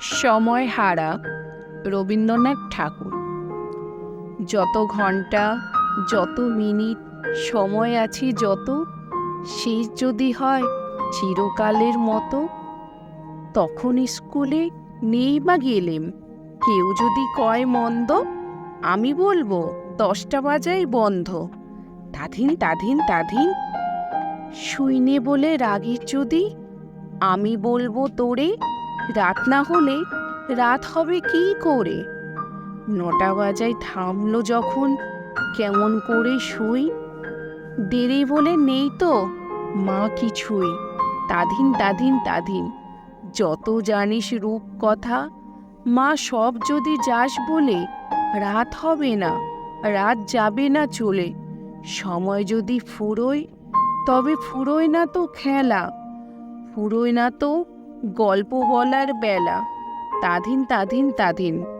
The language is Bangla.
সময় হারা রবীন্দ্রনাথ ঠাকুর। যত ঘণ্টা যত মিনিট, সময় আছে যত, শেষ যদি হয় চিরকালের মতো, তখন স্কুলে নেই বা গেলেম। কেউ যদি কয় মন্দ, আমি বলব দশটা বাজাই বন্ধ। তাধিন তাধিন তাধিন, শুইনে বলে রাগের যদি, আমি বলব তোরে রাত না হলে রাত হবে কি করে? নটা বাজায় থামলো যখন, কেমন করে শুই? দেরি বলে নেই তো, মা কিছুই। তাধিন তাধিন তাধিন যত জানিস রূপ কথা, মা সব যদি যাস বলে, রাত হবে না, রাত যাবে না চলে। সময় যদি ফুরোয়, তবে ফুরোয় না তো খেলা। ফুরোয় না তো গল্প বলার বেলা। তাধিন তাধিন তাধিন।